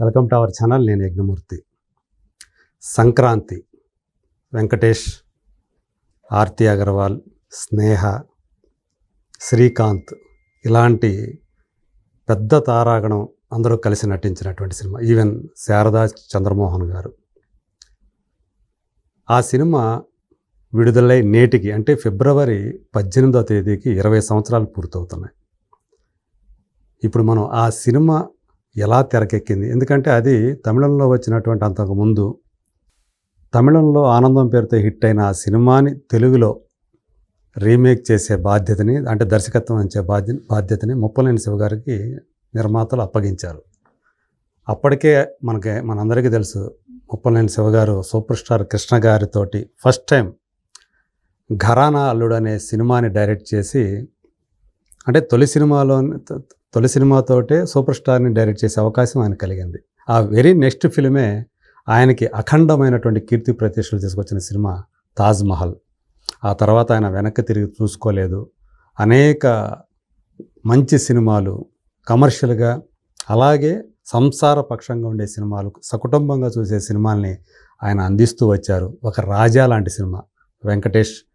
Welcome to our channel. నేను యజ్ఞమూర్తి. సంక్రాంతి. వెంకటేష్ ఆర్తి అగర్వాల్ స్నేహ శ్రీకాంత్ ఇలాంటి పెద్ద తారాగణం అందరూ కలిసి నటించినటువంటి సినిమా. ఈవెన్ శారదా చంద్రమోహన్ గారు. ఆ సినిమా విడుదలై నేటికి అంటే ఫిబ్రవరి పద్దెనిమిదో తేదీకి ఇరవై సంవత్సరాలు పూర్తవుతున్నాయి. ఇప్పుడు మనం ఆ సినిమా ఎలా తెరకెక్కింది? ఎందుకంటే అది తమిళంలో వచ్చినటువంటి అంతకుముందు తమిళంలో ఆనందం పేరుతో హిట్ అయిన ఆ సినిమాని తెలుగులో రీమేక్ చేసే బాధ్యతని అంటే దర్శకత్వం ఇచ్చే బాధ్య బాధ్యతని ముప్పలేని శివ గారికి నిర్మాతలు అప్పగించారు. అప్పటికే మనకి మనందరికీ తెలుసు ముప్పలేని శివ గారు సూపర్ స్టార్ కృష్ణ గారితోటి ఫస్ట్ టైం ఘరానా అల్లుడు అనే సినిమాని డైరెక్ట్ చేసి అంటే తొలి సినిమాలో తొలి సినిమాతోటే సూపర్ స్టార్ని డైరెక్ట్ చేసే అవకాశం ఆయన కలిగింది. ఆ వెరీ నెక్స్ట్ ఫిల్మే ఆయనకి అఖండమైనటువంటి కీర్తి ప్రతిష్టలు తీసుకొచ్చిన సినిమా తాజ్ మహల్. ఆ తర్వాత ఆయన వెనక్కి తిరిగి చూసుకోలేదు. అనేక మంచి సినిమాలు కమర్షియల్గా అలాగే సంసార పక్షంగా ఉండే సినిమాలు సకుటుంబంగా చూసే సినిమాల్ని ఆయన అందిస్తూ వచ్చారు. ఒక రాజా లాంటి సినిమా. వెంకటేష్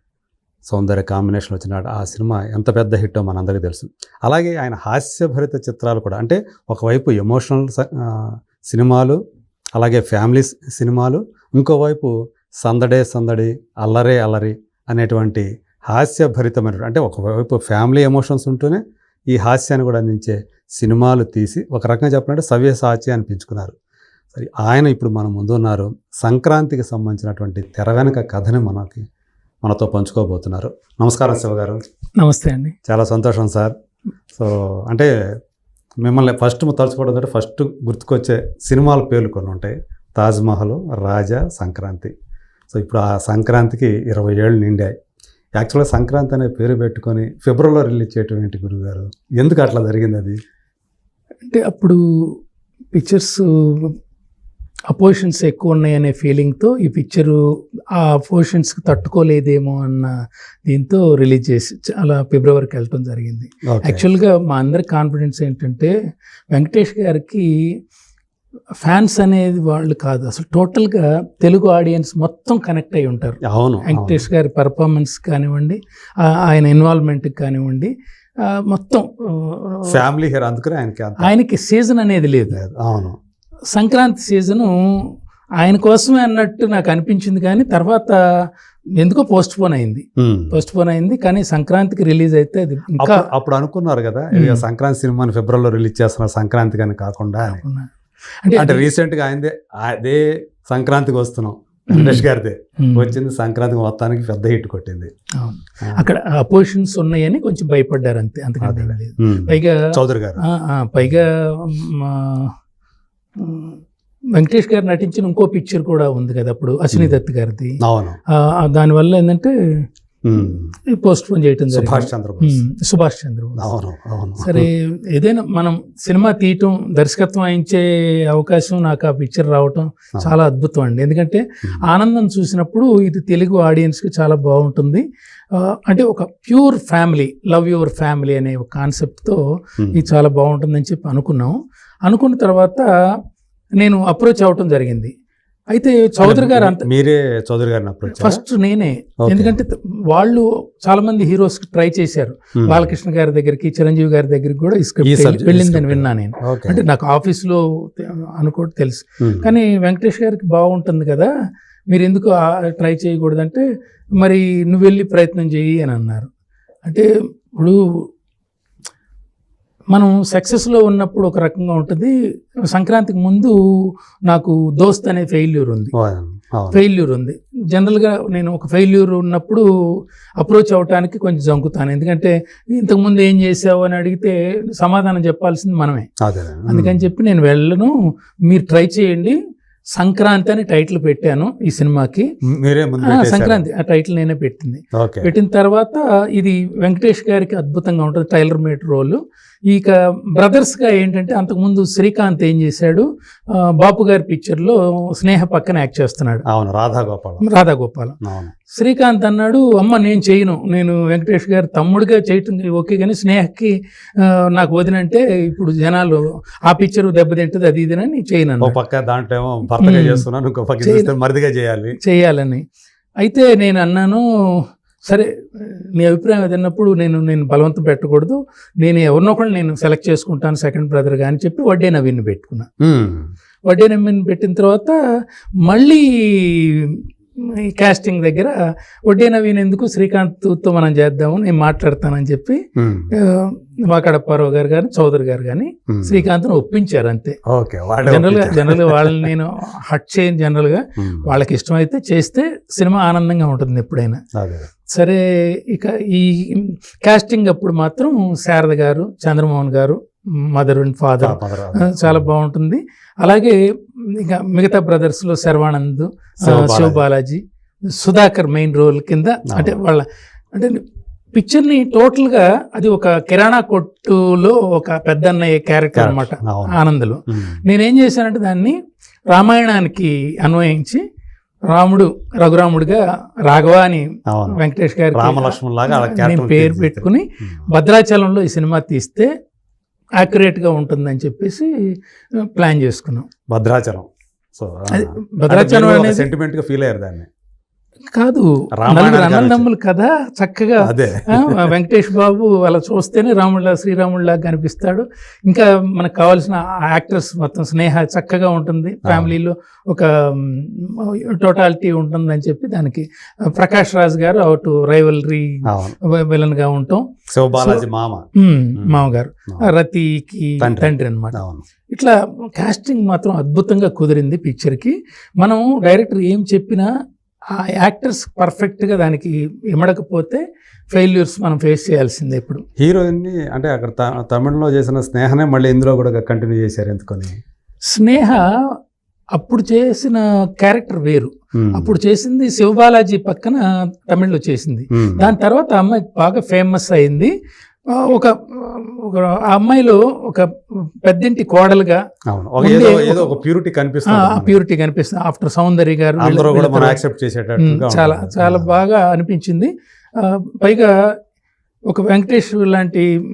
సౌందర్య కాంబినేషన్ వచ్చిన ఆ సినిమా ఎంత పెద్ద హిట్టో మనందరికీ తెలుసు. అలాగే ఆయన హాస్యభరిత చిత్రాలు కూడా అంటే ఒకవైపు ఎమోషనల్ స- సినిమాలు అలాగే ఫ్యామిలీ సినిమాలు ఇంకోవైపు సందడే సందడి అల్లరే అల్లరి అనేటువంటి హాస్యభరితమైన అంటే ఒకవైపు ఫ్యామిలీ ఎమోషన్స్ ఉంటూనే ఈ హాస్యాన్ని కూడా అందించే సినిమాలు తీసి ఒక రకంగా చెప్పాలంటే సవ్యసాచి అనిపించుకున్నారు. సరే ఆయన ఇప్పుడు మన ముందు ఉన్నారు సంక్రాంతికి సంబంధించినటువంటి తెర వెనక కథని మనకి మనతో పంచుకోబోతున్నారు. నమస్కారం శివ గారు. నమస్తే అండి. చాలా సంతోషం సార్. సో అంటే మిమ్మల్ని ఫస్ట్ తలుచుకోవడం అంటే ఫస్ట్ గుర్తుకొచ్చే సినిమాల పేర్లు కొన్ని ఉంటాయి. తాజ్మహల్ రాజా సంక్రాంతి. సో ఇప్పుడు ఆ సంక్రాంతికి ఇరవై ఏళ్ళు నిండాయి. యాక్చువల్గా సంక్రాంతి అనే పేరు పెట్టుకొని ఫిబ్రవరిలో రిలీజ్ చేయటం ఏంటి గురుగారు ఎందుకు అట్లా జరిగింది అది? అంటే అప్పుడు పిక్చర్స్ అపోజిషన్స్ ఎక్కువ ఉన్నాయనే ఫీలింగ్తో ఈ పిక్చరు ఆ అపోజిషన్స్కి తట్టుకోలేదేమో అన్న దీంతో రిలీజ్ చేసి అలా ఫిబ్రవరికి వెళ్ళటం జరిగింది. యాక్చువల్గా మా అందరి కాన్ఫిడెన్స్ ఏంటంటే వెంకటేష్ గారికి ఫ్యాన్స్ అనేది వాళ్ళు కాదు. అసలు టోటల్గా తెలుగు ఆడియన్స్ మొత్తం కనెక్ట్ అయి ఉంటారు. అవును వెంకటేష్ గారి పర్ఫార్మెన్స్ కానివ్వండి ఆయన ఇన్వాల్వ్మెంట్కి కానివ్వండి మొత్తం ఫ్యామిలీ హీరో అందుకనే ఆయనకి ఆయనకి సీజన్ అనేది లేదు. అవును. సంక్రాంతి సీజను ఆయన కోసమే అన్నట్టు నాకు అనిపించింది కానీ తర్వాత ఎందుకో పోస్ట్ పోన్ అయింది. పోస్ట్ పోన్ అయింది కానీ సంక్రాంతికి రిలీజ్ అయితే అది ఇంకా అప్పుడు అనుకున్నారు కదా సంక్రాంతి సినిమాని ఫిబ్రవరిలో రిలీజ్ చేస్తున్నారు సంక్రాంతి కానీ కాకుండా. అంటే అంటే రీసెంట్గా ఆయనదే అదే సంక్రాంతికి వస్తున్నాం. వెంకటేష్ గారిదే. వచ్చింది సంక్రాంతికి మొత్తానికి పెద్ద హిట్ కొట్టింది. అక్కడ అపోజిషన్స్ ఉన్నాయని కొంచెం భయపడ్డారు అంతే అంతకంటే. పైగా చౌదరి గారు. పైగా వెంకటేష్ గారు నటించిన ఇంకో పిక్చర్ కూడా ఉంది కదా అప్పుడు అశ్విని దత్ గారిది. దానివల్ల ఏంటంటే. పోస్ట్ పోన్ చేయటం సుభాష్ చంద్రబోస్. ఉమ్, సుభాష్ చంద్రబోస్. అవును అవును. సరే ఏదైనా మనం సినిమా తీయటం దర్శకత్వం వహించే అవకాశం నాకు ఆ పిక్చర్ రావటం చాలా అద్భుతం అండి. ఎందుకంటే. ఆనందం చూసినప్పుడు ఇది తెలుగు ఆడియన్స్కి చాలా బాగుంటుంది. అంటే ఒక pure family love your family అనే ఒక కాన్సెప్ట్తో. ఇది చాలా బాగుంటుందని చెప్పి అనుకున్నాం. అనుకున్న తర్వాత నేను అప్రోచ్ అవ్వటం జరిగింది. అయితే చౌదరి గారు అంత మీరే చౌదరి గారిని అప్రోచ్ ఫస్ట్ నేనే. ఎందుకంటే వాళ్ళు చాలా మంది హీరోస్ ట్రై చేశారు. బాలకృష్ణ గారి దగ్గరికి చిరంజీవి గారి దగ్గరికి కూడా ఈ స్క్రిప్ట్ వెళ్ళిందని. విన్నా నేను. అంటే నాకు ఆఫీస్లో అనుకోవడం తెలుసు. కానీ వెంకటేష్ గారికి బాగుంటుంది కదా మీరు ఎందుకు ట్రై చేయకూడదంటే మరి నువ్వు వెళ్ళి ప్రయత్నం చేయి అని అన్నారు. అంటే ఇప్పుడు మనం సక్సెస్లో ఉన్నప్పుడు ఒక రకంగా ఉంటుంది. సంక్రాంతికి ముందు నాకు దోస్త్ అనే ఫెయిల్యూర్ ఉంది. ఫెయిల్యూర్ ఉంది. జనరల్గా నేను ఒక ఫెయిల్యూర్ ఉన్నప్పుడు అప్రోచ్ అవ్వటానికి కొంచెం జంకుతాను. ఎందుకంటే ఇంతకుముందు ఏం చేసావు అని అడిగితే సమాధానం చెప్పాల్సింది మనమే. అదే. అందుకని చెప్పి నేను వెళ్ళను. మీరు ట్రై చేయండి. సంక్రాంతి అని టైటిల్ పెట్టాను ఈ సినిమాకి. సంక్రాంతి ఆ టైటిల్ నేనే పెట్టింది. పెట్టిన తర్వాత ఇది వెంకటేష్ గారికి అద్భుతంగా ఉంటుంది టైలర్ మేడ్ రోల్ ఇక బ్రదర్స్గా ఏంటంటే అంతకుముందు శ్రీకాంత్ ఏం చేశాడు? బాపు గారి పిక్చర్లో స్నేహ పక్కన యాక్ట్ చేస్తున్నాడు. అవును రాధా గోపాలం రాధాగోపాలం. అవును. శ్రీకాంత్ అన్నాడు అమ్మ నేను చేయను నేను వెంకటేష్ గారు తమ్ముడిగా చేయటం ఓకే కానీ స్నేహకి నాకు వదినంటే ఇప్పుడు జనాలు ఆ పిక్చర్ దెబ్బతింటుంది అది ఇది అని చేయను. పక్క దాంట్లో ఏమో భర్తగా మ్మ్. చేస్తున్నాను ఇంకో పక్క మరిదిగా చేయాలి చేయాలని అయితే నేను అన్నాను సరే నీ అభిప్రాయం ఏదన్నప్పుడు నేను నేను బలవంతం పెట్టకూడదు నేను ఎవరినో ఒకళ్ళు నేను సెలెక్ట్ చేసుకుంటాను సెకండ్ బ్రదర్గా అని చెప్పి వడ్డే నవీన్ పెట్టుకున్నా. వడ్డే నవీన్ పెట్టిన తర్వాత మళ్ళీ ఈ కాస్టింగ్ దగ్గర వడ్డే నవీన్ ఎందుకు శ్రీకాంత్తో మనం చేద్దాము నేను మాట్లాడతానని చెప్పి వాకాడప్పారావు గారు కానీ చౌదరి గారు కానీ. శ్రీకాంత్ను ఒప్పించారు అంతే జనరల్గా. జనరల్గా వాళ్ళని నేను హట్ చేయను జనరల్గా మ్మ్. వాళ్ళకి ఇష్టమైతే చేస్తే సినిమా ఆనందంగా ఉంటుంది ఎప్పుడైనా సరే ఇక ఈ కాస్టింగ్ అప్పుడు మాత్రం శారద గారు చంద్రమోహన్ గారు మదర్ అండ్ ఫాదర్. చాలా బాగుంటుంది అలాగే ఇక మిగతా బ్రదర్స్లో శర్వానంద్. శివ బాలాజీ సుధాకర్ మెయిన్ రోల్ కింద అంటే వాళ్ళ అంటే పిక్చర్ని టోటల్గా అది ఒక కిరాణా కొట్టులో ఒక పెద్ద అన్నయ్య క్యారెక్టర్ అనమాట. ఆనందలో. నేనేం చేశానంటే దాన్ని రామాయణానికి అన్వయించి రాముడు రఘురాముడిగా రాఘవ అని వెంకటేష్ character పేరు పెట్టుకుని. భద్రాచలంలో ఈ సినిమా తీస్తే యాక్యురేట్గా ఉంటుందని చెప్పేసి ప్లాన్ చేసుకున్నాం. భద్రాచలం. సో భద్రాచలం అనేది సెంటిమెంట్గా ఫీల్ అయ్యారు దాన్ని. కాదు. నలుగురు. అన్నదమ్ములు కదా చక్కగా. వెంకటేష్ బాబు అలా చూస్తేనే రాముడిలా శ్రీరాముడిలా కనిపిస్తాడు. ఇంకా మనకు కావాల్సిన యాక్టర్స్ మొత్తం స్నేహ చక్కగా ఉంటుంది. ఫ్యామిలీలో ఒక టోటాలిటీ ఉంటుందని చెప్పి దానికి ప్రకాష్ రాజ్ గారు అవుట్ రైవలరీ విలన్గా ఉంటాం. మామ. మామగారు. రతికి తండ్రి. అవును. ఇట్లా కాస్టింగ్ మాత్రం అద్భుతంగా కుదిరింది పిక్చర్కి మనం డైరెక్టర్ ఏం చెప్పినా ఆ యాక్టర్స్ పర్ఫెక్ట్గా దానికి ఇమడకపోతే ఫెయిల్యూర్స్ మనం ఫేస్ చేయాల్సిందే ఇప్పుడు. హీరోయిన్ని అంటే అక్కడ తమిళ్ళో చేసిన స్నేహనే మళ్ళీ ఇందులో కూడా కంటిన్యూ చేశారు ఎందుకని? స్నేహ అప్పుడు చేసిన క్యారెక్టర్ వేరు. అప్పుడు చేసింది శివబాలాజీ పక్కన తమిళ్ళో చేసింది. దాని తర్వాత అమ్మాయి బాగా ఫేమస్ అయింది. ఒక ఒక ఆ అమ్మాయిలో ఒక పెద్దింటి కోడలుగా ఏదో ఒక- ప్యూరిటీ కనిపిస్తుంది. ప్యూరిటీ కనిపిస్తుంది. ఆఫ్టర్ సౌందర్య గారు చాలా. చాలా బాగా అనిపించింది. పైగా ఒక వెంకటేష్ లాంటి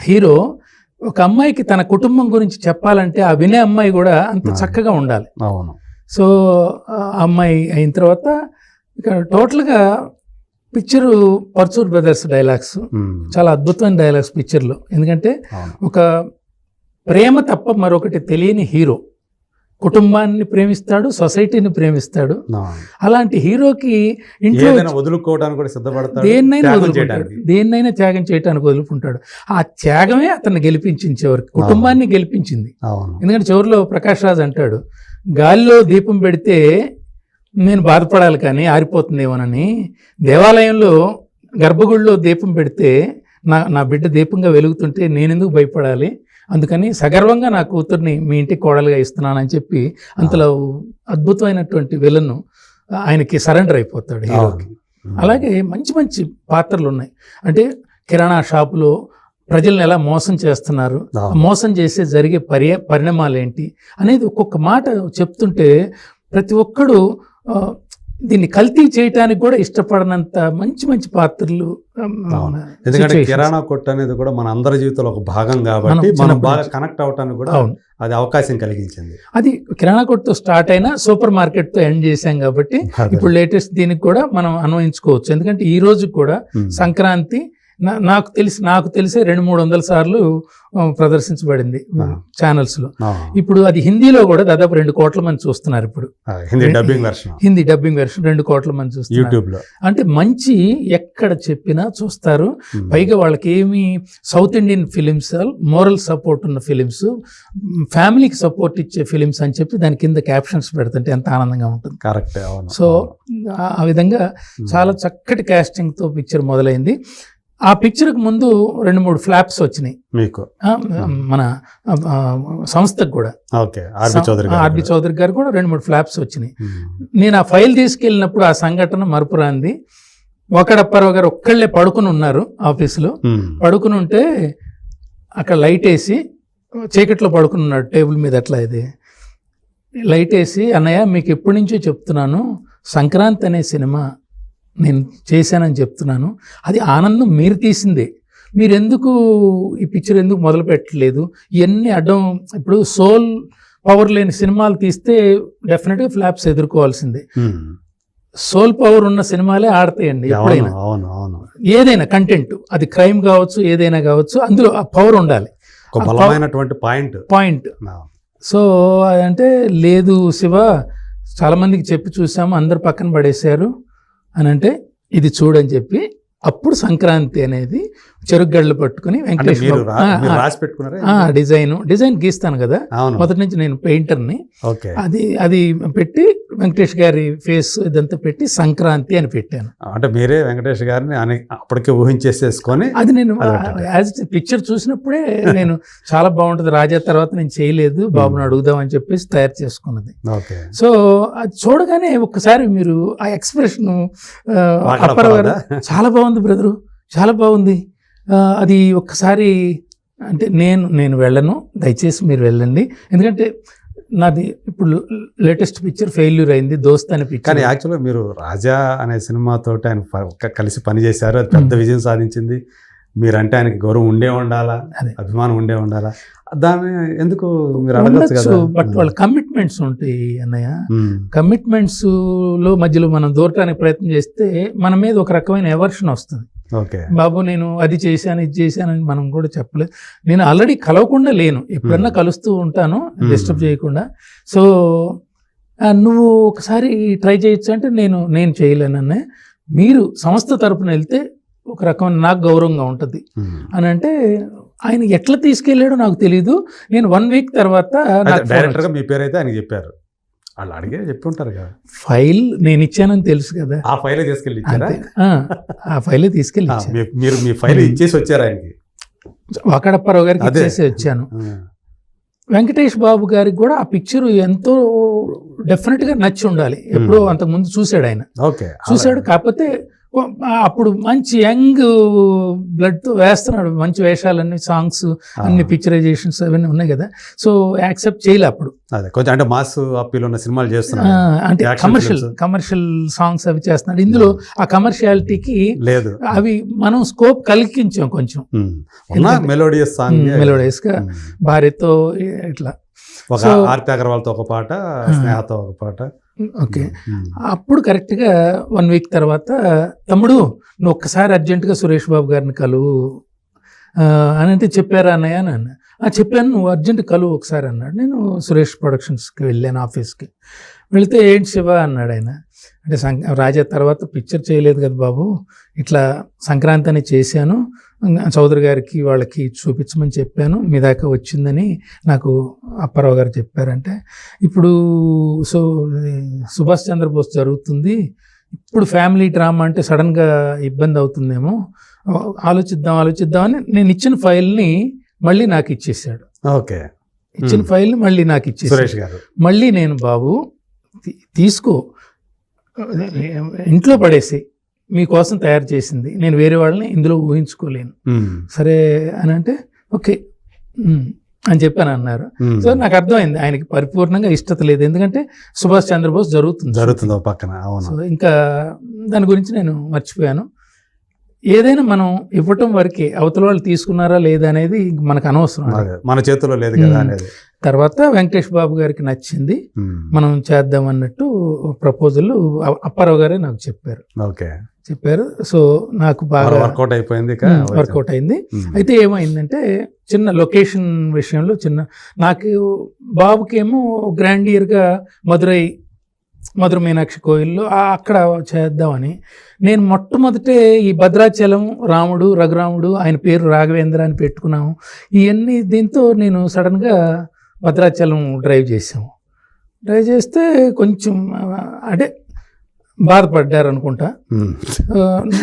హీరో ఒక అమ్మాయికి తన కుటుంబం గురించి చెప్పాలంటే ఆ వినే అమ్మాయి కూడా అంత. చక్కగా ఉండాలి. అవును. సో ఆ అమ్మాయి అయిన తర్వాత ఇక టోటల్గా పిక్చరు పర్చూర్ బ్రదర్స్ డైలాగ్స్. చాలా అద్భుతమైన డైలాగ్స్ పిక్చర్లో ఎందుకంటే ఒక ప్రేమ తప్ప మరొకటి తెలియని హీరో కుటుంబాన్ని ప్రేమిస్తాడు సొసైటీని ప్రేమిస్తాడు. అలాంటి హీరోకి ఇంట్లో వదులుకోవడానికి కూడా సిద్ధపడతాడు దేన్నైనా త్యాగం వదులుకుంటాడు. దేన్నైనా త్యాగం చేయడానికి వదులుకుంటాడు. ఆ త్యాగమే అతన్ని గెలిపించింది చివరికి. కుటుంబాన్ని గెలిపించింది. ఎందుకంటే చివరిలో ప్రకాష్ రాజ్ అంటాడు గాలిలో దీపం పెడితే నేను బాధపడాలి కానీ ఆరిపోతుందేమోనని దేవాలయంలో గర్భగుడిలో దీపం పెడితే నా నా బిడ్డ దీపంగా వెలుగుతుంటే నేనెందుకు భయపడాలి అందుకని సగర్వంగా నా కూతుర్ని మీ ఇంటికి కోడలుగా ఇస్తున్నానని చెప్పి అంతలో అద్భుతమైనటువంటి విలను ఆయనకి సరెండర్ అయిపోతాడు హీరోకి. అలాగే మంచి మంచి పాత్రలు ఉన్నాయి అంటే కిరాణా షాపులో ప్రజల్ని ఎలా మోసం చేస్తున్నారు. మోసం చేసే జరిగే పరి పరిణామాలు ఏంటి అనేది ఒక్కొక్క మాట చెప్తుంటే ప్రతి ఒక్కడు దీన్ని కల్తీ చేయటానికి కూడా ఇష్టపడనంత మంచి మంచి పాత్రలు. ఎందుకంటే. కిరాణా కొట్టు అనేది కూడా మన అందరి జీవితంలో ఒక భాగం కాబట్టి మనం బాగా. కనెక్ట్ అవటానికి కూడా అది అవకాశం కలిగించింది అది కిరాణా కొట్టుతో స్టార్ట్ అయినా సూపర్ మార్కెట్తో ఎండ్ చేశాం కాబట్టి. ఇప్పుడు లేటెస్ట్ దీనికి కూడా మనం అన్వయించుకోవచ్చు ఎందుకంటే ఈ రోజు కూడా. సంక్రాంతి నాకు తెలిసి నాకు తెలిసే రెండు మూడు వందల సార్లు ప్రదర్శించబడింది ఆ. ఛానల్స్లో అవును. ఇప్పుడు అది హిందీలో కూడా దాదాపు రెండు కోట్ల మంది చూస్తున్నారు ఇప్పుడు. Hindi dubbing version Hindi dubbing version రెండు కోట్ల మంది చూస్తున్నారు. యూట్యూబ్లో. అంటే మంచి ఎక్కడ చెప్పినా చూస్తారు. పైగా వాళ్ళకి ఏమి south Indian films moral support ఉన్న ఫిలిమ్స్ ఫ్యామిలీకి సపోర్ట్ ఇచ్చే ఫిలిమ్స్ అని చెప్పి దాని కింద క్యాప్షన్స్ పెడుతుంటే ఎంత ఆనందంగా ఉంటుంది. కరెక్ట్ సో ఆ విధంగా. చాలా చక్కటి casting తో పిక్చర్ మొదలైంది. ఆ పిక్చర్కి ముందు రెండు మూడు ఫ్లాప్స్ వచ్చినాయి. మీకు? మన సంస్థకు కూడా. ఓకే ఆర్బి చౌదరి గారు ఆర్బి కూడా. చౌదరి గారు కూడా రెండు మూడు ఫ్లాప్స్ వచ్చినాయి. నేను ఆ ఫైల్ తీసుకెళ్ళినప్పుడు ఆ సంఘటన మరుపురాంది. ఒకడప్పారావు గారు ఒక్కళ్ళే పడుకుని ఉన్నారు ఆఫీసులో. పడుకుని ఉంటే అక్కడ లైట్ వేసి చీకట్లో పడుకున్నాడు టేబుల్ మీద అట్లా ఇది? లైట్ వేసి అన్నయ్య మీకు ఎప్పటి నుంచో చెప్తున్నాను సంక్రాంతి అనే సినిమా నేను చేశానని చెప్తున్నాను. అది ఆనందం మీరు తీసిందే. మీరు ఎందుకు ఈ పిక్చర్ ఎందుకు మొదలు పెట్టలేదు? ఇవన్నీ అడ్డం ఇప్పుడు సోల్ పవర్ లేని సినిమాలు తీస్తే డెఫినెట్గా ఫ్లాప్స్ ఎదుర్కోవాల్సిందే. సోల్ పవర్ ఉన్న సినిమాలే ఆడతాయండి ఎప్పుడైనా. ఏదైనా కంటెంట్ అది క్రైమ్ కావచ్చు ఏదైనా కావచ్చు అందులో ఆ పవర్ ఉండాలి. పాయింట్ పాయింట్ సో అదంటే లేదు శివ చాలామందికి చెప్పి చూసాము అందరు పక్కన పడేశారు. అని అంటే ఇది చూడని చెప్పి అప్పుడు సంక్రాంతి అనేది చెరుగళ్ళు పట్టుకుని అంటే వెంకటేష్ మీరు బాబు- రా- ఆ, మీరు ఆ, రాసి పెట్టుకున్నారా ఆ, డిజైన్ డిజైన్ గీస్తాను కదా. మొదటి నుంచి నేను పెయింటర్ని. అది అది పెట్టి వెంకటేష్ గారి ఫేస్ ఇదంతా పెట్టి సంక్రాంతి అని పెట్టాను. అంటే మీరే వెంకటేష్ గారిని అప్పటికే ఊహించేసేసుకొని అది నేను. యాజ్ పిక్చర్ చూసినప్పుడే నేను చాలా బాగుంటుంది. రాజా తర్వాత నేను చేయలేదు. బాబుని అడుగుదామని చెప్పేసి తయారు చేసుకున్నది. ఓకే. సో అది చూడగానే ఒక్కసారి మీరు ఆ ఎక్స్ప్రెషన్? చాలా బాగుంది బ్రదరు. చాలా బాగుంది. అది ఒక్కసారి అంటే నేను నేను వెళ్ళను. దయచేసి మీరు వెళ్ళండి. ఎందుకంటే నాది ఇప్పుడు లేటెస్ట్ పిక్చర్ ఫెయిల్యూర్ అయింది దోస్త్ అనే కానీ పిక్చర్ యాక్చువల్గా మీరు రాజా అనే సినిమాతోటి ఆయన కలిసి పనిచేశారు అది పెద్ద. విజయం సాధించింది. మీరంటే ఆయనకి గౌరవం ఉండే ఉండాలా. అభిమానం ఉండే ఉండాలా? దాన్ని ఎందుకు మీరు అడగచ్చు కదా? బట్ వాళ్ళ కమిట్మెంట్స్ ఉంటాయి అన్నయ్య. కమిట్మెంట్స్లో మధ్యలో మనం దూరటానికి ప్రయత్నం చేస్తే మన మీద ఒక రకమైన ఎవర్షన్ వస్తుంది. బాబు నేను అది చేశాను ఇది చేశాను అని మనం కూడా చెప్పలేదు. నేను ఆల్రెడీ కలవకుండా లేను. ఎప్పుడన్నా. కలుస్తూ ఉంటాను. డిస్టర్బ్ చేయకుండా. సో నువ్వు ఒకసారి ట్రై చేయొచ్చు అంటే నేను నేను చేయలేనన్నే మీరు సంస్థ తరపున వెళ్తే ఒక రకమైన నాకు గౌరవంగా ఉంటుంది. అని అంటే ఆయన ఎట్లా తీసుకెళ్ళాడో నాకు తెలియదు నేను వన్ వీక్ తర్వాత అయితే నాకు phone డైరెక్టర్గా మీ పేరు అయితే ఆయనకి చెప్పారు. వాళ్ళు అడిగే చెప్పి ఉంటారు కదా. ఫైల్ నేను ఇచ్చానని తెలుసు కదా. ఆ ఫైల్ తీసుకెళ్ళి ఇచ్చారా. ఆ, ఫైలే తీసుకెళ్ళి మీరు మీ ఫైల్. ఇచ్చేసి వచ్చారు ఆయనకి. వాకడప్పారావు గారికి. ఇచ్చేసి వచ్చాను. వెంకటేష్ బాబు గారికి కూడా ఆ పిక్చర్ ఎంతో డెఫినెట్గా నచ్చి ఉండాలి. ఎప్పుడో. అంతకుముందు చూశాడు ఆయన. ఓకే. చూశాడు కాకపోతే అప్పుడు మంచి యంగ్ బ్లడ్తో వేస్తున్నాడు. మంచి వేషాలన్నీ సాంగ్స్ అన్ని పిక్చరైజేషన్స్ అవన్నీ ఉన్నాయి కదా. సో యాక్సెప్ట్ చేయలే అప్పుడు. అదే కొంచెం అంటే మాస్ అప్పీల్ ఉన్న సినిమాలు ఆ, చేస్తున్నారు అంటే కమర్షియల్. కమర్షియల్ సాంగ్స్ అవి చేస్తున్నాడు. ఇందులో ఆ. కమర్షియాలిటీకి లేదు. అవి మనం స్కోప్ కలిగించాం కొంచెం. మెలోడియస్ సాంగ్ మెలోడైస్గా భార్యతో ఇట్లా ఒక ఆర్తి అగర్వాల్తో ఒక పాట స్నేహతో ఒక పాట. ఓకే. మ్మ్. అప్పుడు కరెక్ట్గా వన్ వీక్ తర్వాత తమ్ముడు నువ్వు ఒక్కసారి అర్జెంటుగా సురేష్ బాబు గారిని కలువు అని అంటే చెప్పారా అన్నయ్య అని అన్న. "ఆ, చెప్పాను నువ్వు అర్జెంట్ కలువు ఒకసారి అన్నాడు. నేను సురేష్ ప్రొడక్షన్స్కి వెళ్ళాను ఆఫీస్కి. వెళితే ఏంటి శివ? అన్నాడు ఆయన. అంటే సం రాజా తర్వాత పిక్చర్ చేయలేదు కదా బాబు. ఇట్లా సంక్రాంతి అని చేశాను చౌదరి గారికి వాళ్ళకి చూపించమని చెప్పాను. మీ దాకా వచ్చిందని నాకు అప్పారావు గారు చెప్పారంటే. ఇప్పుడు సో సుభాష్ చంద్రబోస్ జరుగుతుంది. ఇప్పుడు ఫ్యామిలీ డ్రామా అంటే సడన్గా ఇబ్బంది అవుతుందేమో. ఆలోచిద్దాం ఆలోచిద్దామని నేను ఇచ్చిన ఫైల్ని మళ్ళీ నాకు ఇచ్చేసాడు ఓకే. ఇచ్చిన Hmm. ఫైల్ మళ్ళీ నాకు ఇచ్చేసాడు మళ్ళీ నేను బాబు తీసుకో. ఇంట్లో పడేసి మీకోసం తయారు చేసింది. నేను వేరే వాళ్ళని ఇందులో ఊహించుకోలేను. సరే అని అంటే ఓకే అని చెప్పాను అన్నారు. సో నాకు అర్థమైంది. ఆయనకి పరిపూర్ణంగా ఇష్టత లేదు. ఎందుకంటే సుభాష్ చంద్రబోస్ జరుగుతుంది. జరుగుతుంది పక్కన అవును. సో ఇంకా దాని గురించి నేను మర్చిపోయాను. ఏదైనా మనం ఇవ్వటం వరకే అవతల వాళ్ళు తీసుకున్నారా లేదా అనేది మనకు అనవసరం మన చేతుల్లో లేదు కదా. అనేది. తర్వాత వెంకటేష్ బాబు గారికి నచ్చింది. మనం చేద్దాం అన్నట్టు ప్రపోజల్ అప్పారావు గారే నాకు చెప్పారు. ఓకే. చెప్పారు. సో నాకు బాగా వర్కౌట్ అయిపోయింది వర్కౌట్ అయింది. అయితే ఏమైందంటే చిన్న లొకేషన్ విషయంలో చిన్న నాకు బాబుకేమో గ్రాండ్ ఇయర్గా మధురై మధుర మీనాక్షి కోయిల్లో అక్కడ చేద్దామని. నేను మొట్టమొదటే ఈ భద్రాచలం రాముడు రఘురాముడు ఆయన పేరు రాఘవేంద్ర అని పెట్టుకున్నాము. ఇవన్నీ దీంతో నేను సడన్గా భద్రాచలం డ్రైవ్ చేసాము డ్రైవ్ చేస్తే కొంచెం అంటే బాధపడ్డారు అనుకుంటా.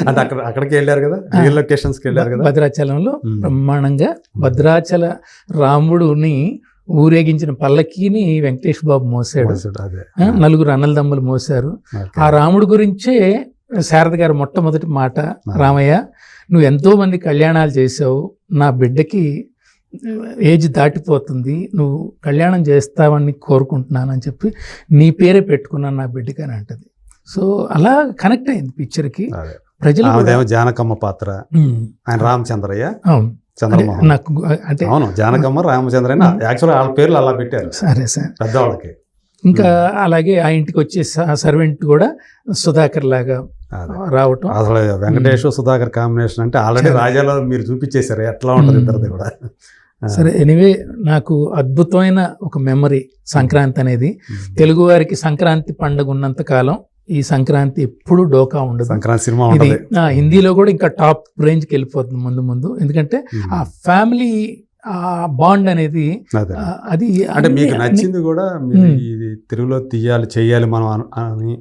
అంటే అక్కడ అక్కడికి వెళ్ళారు కదా? రియల్ లొకేషన్స్కి వెళ్ళారు కదా? భద్రాచలంలో. బ్రహ్మాండంగా భద్రాచల రాముడుని ఊరేగించిన పల్లకీని వెంకటేష్ బాబు మోసాడు. నలుగురు అన్నలదమ్ములు మోసారు. ఆ రాముడు గురించే శారద గారు మొట్టమొదటి మాట రామయ్య నువ్వు ఎంతో మంది కళ్యాణాలు చేసావు నా బిడ్డకి ఏజ్ దాటిపోతుంది. నువ్వు కళ్యాణం చేస్తావని కోరుకుంటున్నానని చెప్పి నీ పేరే పెట్టుకున్నాను నా బిడ్డకి అని అంటది. సో అలా కనెక్ట్ అయింది పిక్చర్కి ప్రజలు జానకమ్మ పాత్ర. ఆయన రామచంద్రయ్య. అవును. చంద్రమోహన్ నాకు అంటే అవును జానకమ్మ రామచంద్రయ్య యాక్చువల్ వాళ్ళ పేర్లు అలా పెట్టారు సరే సార్ పెద్దవాళ్ళకి ఇంకా అలాగే ఆ ఇంటికి వచ్చే సర్వెంట్ కూడా సుధాకర్ లాగా. రావటం అసలు వెంకటేష్ సుధాకర్ కాంబినేషన్ అంటే ఆల్రెడీ. రాజాలో మీరు చూపించేశారు ఎట్లా ఉంటుంది. ఇద్దరిది కూడా. సరే ఎనివే నాకు అద్భుతమైన ఒక మెమరీ సంక్రాంతి అనేది మ్మ్. తెలుగు వారికి సంక్రాంతి పండుగ ఉన్నంత కాలం ఈ సంక్రాంతి ఎప్పుడు డోకా ఉండదు సంక్రాంతి సినిమా ఇది హిందీలో కూడా ఇంకా టాప్ రేంజ్కి వెళ్ళిపోతుంది ముందు ముందు ఎందుకంటే. ఆ ఫ్యామిలీ ఆ బాండ్ అనేది అదే అంటే మీకు నచ్చింది కూడా. ఇది తెలుగులో తీయాలి చేయాలి మనం అని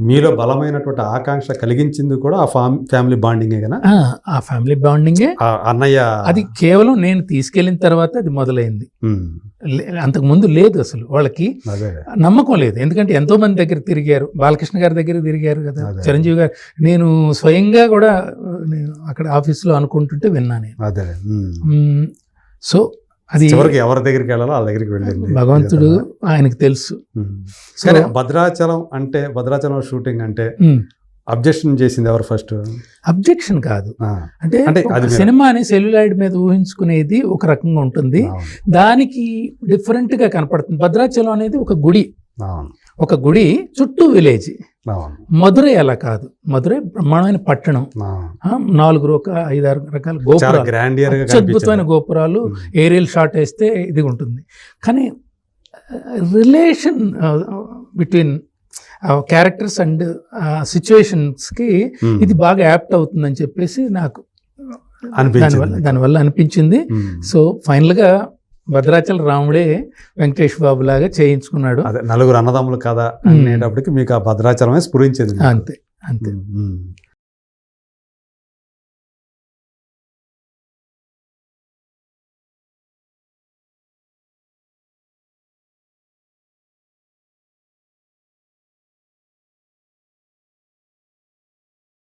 మీలో బలమైనటువంటి ఆకాంక్ష కలిగించింది కూడా ఆ ఫ్యామ్ ఫ్యామిలీ బాండింగే కదా? ఆ, ఫ్యామిలీ బాండింగే. అన్నయ్య అది కేవలం నేను తీసుకెళ్ళిన తర్వాత అది మొదలైంది. అంతకు ముందు లేదు అసలు వాళ్ళకి నమ్మకం లేదు. ఎందుకంటే ఎంతో మంది దగ్గర తిరిగారు. బాలకృష్ణ గారి దగ్గర తిరిగారు కదా. చిరంజీవి గారు. నేను స్వయంగా కూడా నేను అక్కడ ఆఫీస్లో అనుకుంటుంటే విన్నా నేను. అదే. మ్మ్. మ్మ్. సో అది చివరికి ఎవరి దగ్గరికి వెళ్ళాలో వాళ్ళ దగ్గరికి వెళ్ళింది. భగవంతుడు ఆయనకు తెలుసు. మ్మ్. సో కానీ భద్రాచలం అంటే భద్రాచలం షూటింగ్ అంటే అబ్జెక్షన్ చేసింది ఎవరు ఫస్ట్? అబ్జెక్షన్ కాదు. అంటే అంటే సినిమాని సెల్యులాయిడ్ మీద ఊహించుకునేది ఒక రకంగా ఉంటుంది. దానికి డిఫరెంట్గా కనపడుతుంది. భద్రాచలం అనేది ఒక గుడి. ఒక గుడి చుట్టూ విలేజ్. మధురై అలా కాదు మధురై బ్రహ్మాండమైన పట్టణం నాలుగు ఒక ఐదారు రకాల గోపురాలు కనిపించింది. గోపురాలు. ఏరియల్ షాట్ వేస్తే ఇది ఉంటుంది కానీ రిలేషన్ బిట్వీన్ క్యారెక్టర్స్ అండ్ సిచ్యువేషన్స్కి. ఇది బాగా యాప్ట్ అవుతుందని చెప్పేసి నాకు దానివల్ల. దానివల్ల అనిపించింది. సో ఫైనల్గా భద్రాచల రాముడే వెంకటేష్ బాబు లాగా చేయించుకున్నాడు అదే నలుగురు అన్నదమ్ములు కదా. అనేటప్పటికి మీకు ఆ భద్రాచలమే స్ఫురించింది. అంతే అంతే.